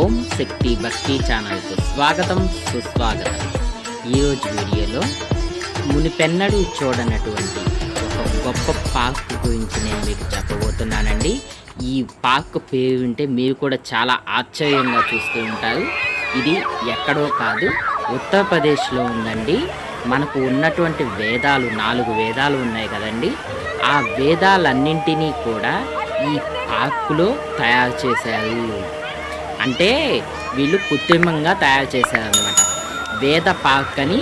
ఓం శక్తి భక్తి ఛానల్కు స్వాగతం సుస్వాగతం. ఈరోజు వీడియోలో మునిపెన్నడు చూడనటువంటి ఒక గొప్ప పార్క్ గురించి నేను మీకు చెప్పబోతున్నానండి. ఈ పార్క్ పేరు వింటే మీరు కూడా చాలా ఆశ్చర్యంగా చూస్తూ ఉంటారు. ఇది ఎక్కడో కాదు ఉత్తరప్రదేశ్లో ఉందండి. మనకు ఉన్నటువంటి వేదాలు నాలుగు వేదాలు ఉన్నాయి కదండి. ఆ వేదాలన్నింటినీ కూడా ఈ పార్కులో తయారు చేశారు. అంటే వీళ్ళు కృత్రిమంగా తయారు చేశారనమాట వేద పార్క్ అని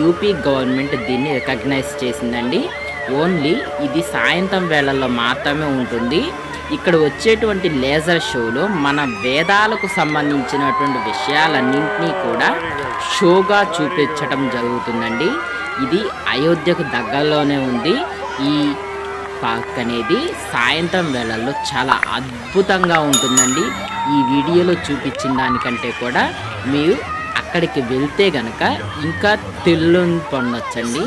యూపీ గవర్నమెంట్ దీన్ని రికగ్నైజ్ చేసిందండి. ఓన్లీ ఇది సాయంత్రం వేళల్లో మాత్రమే ఉంటుంది. ఇక్కడ వచ్చేటువంటి లేజర్ షోలో మన వేదాలకు సంబంధించినటువంటి విషయాలన్నింటినీ కూడా షోగా చూపించడం జరుగుతుందండి. ఇది అయోధ్యకు దగ్గరలోనే ఉంది. ఈ పార్క్ అనేది సాయంత్రం వేళల్లో చాలా అద్భుతంగా ఉంటుందండి. ఈ వీడియోలో చూపించిన దానికంటే కూడా మీరు అక్కడికి వెళ్తే గనక ఇంకా తెల్లు పొందొచ్చండి.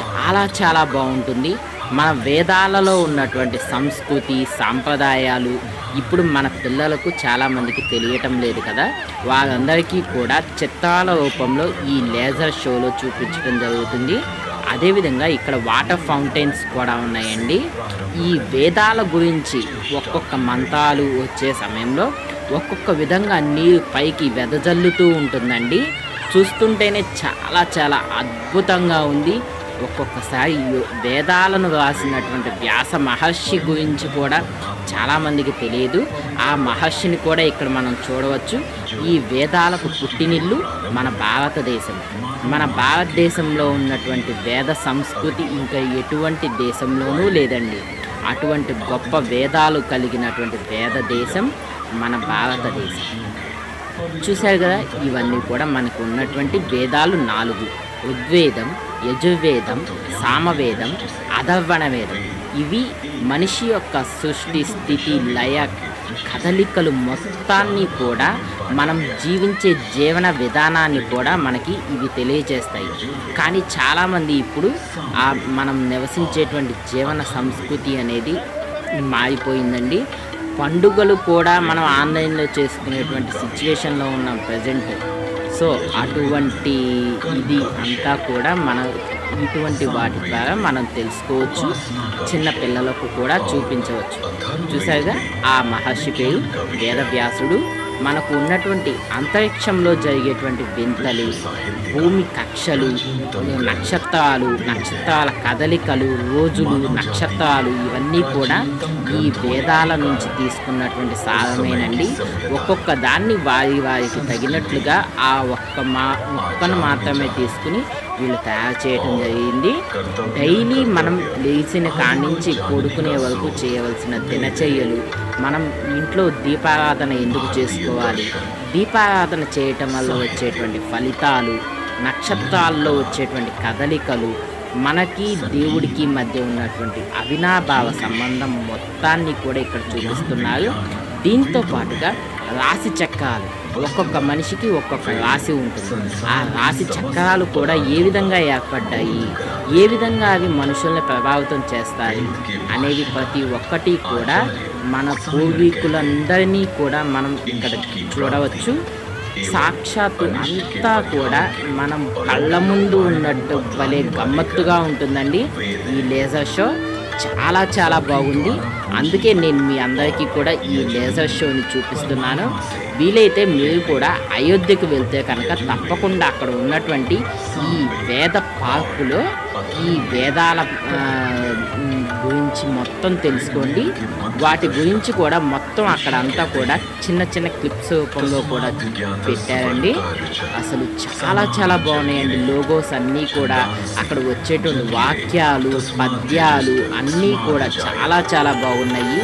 చాలా చాలా బాగుంటుంది. మన వేదాలలో ఉన్నటువంటి సంస్కృతి సాంప్రదాయాలు ఇప్పుడు మన పిల్లలకు చాలామందికి తెలియటం లేదు కదా. వారందరికీ కూడా చిత్రాల రూపంలో ఈ లేజర్ షోలో చూపించడం జరుగుతుంది. అదేవిధంగా ఇక్కడ వాటర్ ఫౌంటైన్స్ కూడా ఉన్నాయండి. ఈ వేదాల గురించి ఒక్కొక్క మంతాలు వచ్చే సమయంలో ఒక్కొక్క విధంగా నీరు పైకి వెదజల్లుతూ ఉంటుందండి. చూస్తుంటేనే చాలా చాలా అద్భుతంగా ఉంది. ఒక్కొక్కసారి వేదాలను రాసినటువంటి వ్యాస మహర్షి గురించి కూడా చాలామందికి తెలియదు. ఆ మహర్షిని కూడా ఇక్కడ మనం చూడవచ్చు. ఈ వేదాలకు పుట్టినిల్లు మన భారతదేశం. మన భారతదేశంలో ఉన్నటువంటి వేద సంస్కృతి ఇంకా ఎటువంటి దేశంలోనూ లేదండి. అటువంటి గొప్ప వేదాలు కలిగినటువంటి వేద దేశం మన భారతదేశం. చూశారు కదా? ఇవన్నీ కూడా మనకు ఉన్నటువంటి వేదాలు నాలుగు. ఋగ్వేదం యజుర్వేదం సామవేదం అధర్వణ వేదం ఇవి మనిషి యొక్క సృష్టి స్థితి లయ కదలికలు మొత్తాన్ని కూడా మనం జీవించే జీవన విధానాన్ని కూడా మనకి ఇవి తెలియజేస్తాయి. కానీ చాలామంది ఇప్పుడు ఆ మనం నివసించేటువంటి జీవన సంస్కృతి అనేది మారిపోయిందండి. పండుగలు కూడా మనం ఆన్లైన్లో చేసుకునేటువంటి సిచ్యువేషన్లో ఉన్నాం ప్రజెంట్ సో అటువంటి ఇది అంతా కూడా మనం ఇటువంటి వాటి ద్వారా మనం తెలుసుకోవచ్చు. చిన్న పిల్లలకు కూడా చూపించవచ్చు. చూసారుగా ఆ మహర్షి పేరు వేదవ్యాసుడు. మనకు ఉన్నటువంటి అంతరిక్షంలో జరిగేటువంటి వింతలు భూమి కక్షలు నక్షత్రాలు నక్షత్రాల కదలికలు రోజులు నక్షత్రాలు ఇవన్నీ కూడా ఈ వేదాల నుంచి తీసుకున్నటువంటి సారమేనండి. ఒక్కొక్క దాన్ని వారి వారికి తగినట్లుగా ఆ ఒక్క మా ఒక్కను మాత్రమే తీసుకుని వీళ్ళు తయారు చేయడం జరిగింది. డైలీ మనం లేచిన కాడి నుంచి కొడుకునే వరకు చేయవలసిన దినచర్యలు. మనం ఇంట్లో దీపారాధన ఎందుకు చేసుకోవాలి? దీపారాధన చేయటం వల్ల వచ్చేటువంటి ఫలితాలు నక్షత్రాల్లో వచ్చేటువంటి కదలికలు మనకి దేవుడికి మధ్య ఉన్నటువంటి అవినాభావ సంబంధం మొత్తాన్ని కూడా ఇక్కడ చూపిస్తున్నారు. దీంతో పాటుగా రాశి చక్రాలు. ఒక్కొక్క మనిషికి ఒక్కొక్క రాశి ఉంటుంది. ఆ రాశి చక్రాలు కూడా ఏ విధంగా ఏర్పడ్డాయి? ఏ విధంగా అవి మనుషుల్ని ప్రభావితం చేస్తాయి? అనేవి ప్రతి ఒక్కటి కూడా మన పూర్వీకులందరినీ కూడా మనం ఇక్కడ చూడవచ్చు. సాక్షాత్తు అంతా కూడా మనం కళ్ళ ముందు ఉన్నట్టు భలే గమ్మత్తుగా ఉంటుందండి ఈ లేజర్ షో. చాలా చాలా బాగుంది. అందుకే నేను మీ అందరికీ కూడా ఈ లేజర్ షోని చూపిస్తున్నాను. వీలైతే మీరు కూడా అయోధ్యకు వెళ్తే కనుక తప్పకుండా అక్కడ ఉన్నటువంటి ఈ వేద పార్కులో ఈ వేదాల గురించి మొత్తం తెలుసుకోండి. వాటి గురించి కూడా మొత్తం అక్కడ అంతా కూడా చిన్న చిన్న క్లిప్స్ రూపంలో కూడా పెట్టారండి. అసలు చాలా చాలా బాగున్నాయండి. లోగోస్ అన్నీ కూడా అక్కడ వచ్చేటువంటి వాక్యాలు పద్యాలు అన్నీ కూడా చాలా చాలా బాగున్నాయి.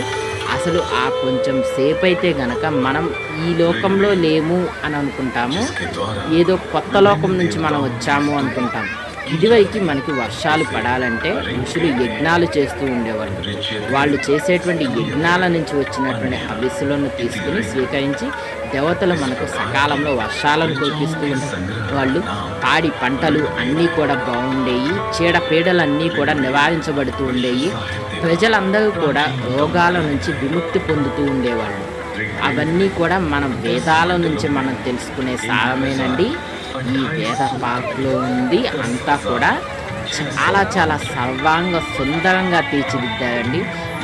అసలు ఆ కొంచెం సేపు అయితే గనక మనం ఈ లోకంలో లేము అని అనుకుంటాము. ఏదో కొత్త లోకం నుంచి మనం వచ్చాము అనుకుంటాం. ఇదివరకు మనకి వర్షాలు పడాలంటే ఋషులు యజ్ఞాలు చేస్తూ ఉండేవాళ్ళు. వాళ్ళు చేసేటువంటి యజ్ఞాల నుంచి వచ్చినటువంటి హవిస్సులను తీసుకుని స్వీకరించి దేవతలు మనకు సకాలంలో వర్షాలను కురిపిస్తూ వాళ్ళు పాడి పంటలు అన్నీ కూడా బాగుండేవి చీడపీడలన్నీ కూడా నివారించబడుతూ ఉండేవి ప్రజలందరూ కూడా రోగాల నుంచి విముక్తి పొందుతూ ఉండేవాళ్ళు. అవన్నీ కూడా మనం వేదాల నుంచి మనం తెలుసుకునే సారమేనండి. ఈ వేద పార్క్లో ఉంది. అంతా కూడా చాలా చాలా సర్వాంగ సుందరంగా తీర్చిదిద్దారండి.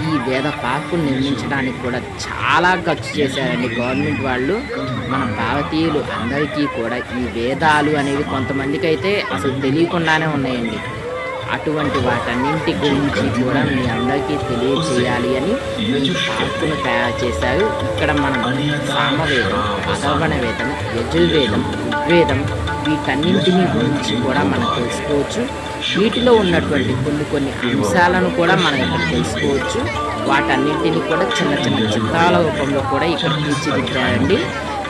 ఈ వేద పార్కు నిర్మించడానికి కూడా చాలా ఖర్చు చేశారండి గవర్నమెంట్ వాళ్ళు. మన భారతీయులు అందరికీ కూడా ఈ వేదాలు అనేవి కొంతమందికి అయితే అసలు తెలియకుండానే ఉన్నాయండి. అటువంటి వాటన్నింటి గురించి కూడా మీ అందరికీ తెలియజేయాలి అని ఈ పార్కును తయారు చేశారు. ఇక్కడ మనం సామవేదం అధర్వణ వేదం యజుర్వేదం ఋగ్వేదం వీటన్నింటిని గురించి కూడా మనం తెలుసుకోవచ్చు. వీటిలో ఉన్నటువంటి కొన్ని కొన్ని అంశాలను కూడా మనం ఇక్కడ తెలుసుకోవచ్చు. వాటన్నింటినీ కూడా చిన్న చిన్న చిత్రాల రూపంలో కూడా ఇక్కడ తీర్చిదిద్దారండి.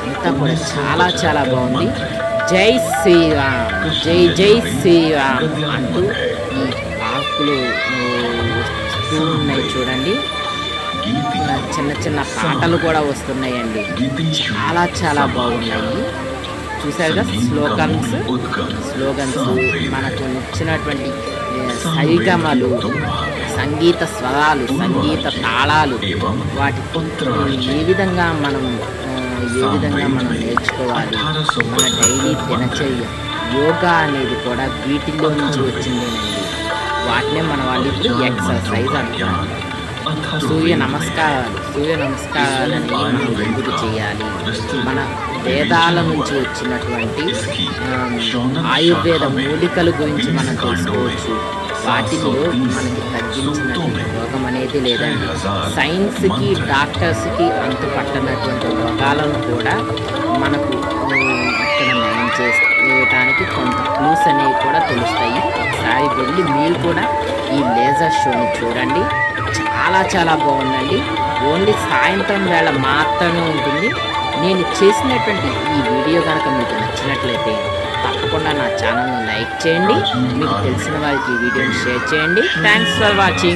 అంతా కూడా చాలా చాలా బాగుంది. జై శ్రీరామ్ జై జై శ్రీరామ్ అంటూ ఈ పార్కులు వస్తూ ఉన్నాయి చూడండి. చిన్న చిన్న పాటలు కూడా వస్తున్నాయండి. చాలా చాలా బాగున్నాయి. చూసారుగా స్లోగన్స్ స్లోగన్స్ మనకు నచ్చినటువంటి సరిగమలు సంగీత స్వరాలు సంగీత తాళాలు వాటి ఏ విధంగా మనం ఏ విధంగా మనం నేర్చుకోవాలి? మన డైలీ దినచర్య యోగా అనేది కూడా వీటిల్లో నుంచి వచ్చిందేనండి వాటినే మన వాళ్ళు ఇప్పుడు ఎక్సర్సైజ్ అంటున్నారు. సూర్య నమస్కారాలు సూర్య నమస్కారాలని మనం ఎందుకు చేయాలి? మన వేదాల నుంచి వచ్చినటువంటి ఆయుర్వేద మూలికల గురించి మనం తెలుసుకోవచ్చు. వాటిలో మనకి తగ్గించినటువంటి రోగం అనేది లేదండి. సైన్స్కి డాక్టర్స్కి అంతుపట్టనటువంటి రోగాలను కూడా మనకు ఇక్కడ నయం చేయడానికి కొంత క్లూస్ అనేవి కూడా తెలుస్తాయి. ఒకసారి వెళ్ళి మీరు కూడా ఈ లేజర్ షోని చూడండి. చాలా చాలా బాగుందండి. ఓన్లీ సాయంత్రం వేళ మాత్రమే ఉంటుంది. నేను చేసినటువంటి ఈ వీడియో కనుక మీకు నచ్చినట్లయితే తప్పకుండా నా ఛానల్ని లైక్ చేయండి. మీకు తెలిసిన వారికి ఈ వీడియోని షేర్ చేయండి. Thanks for watching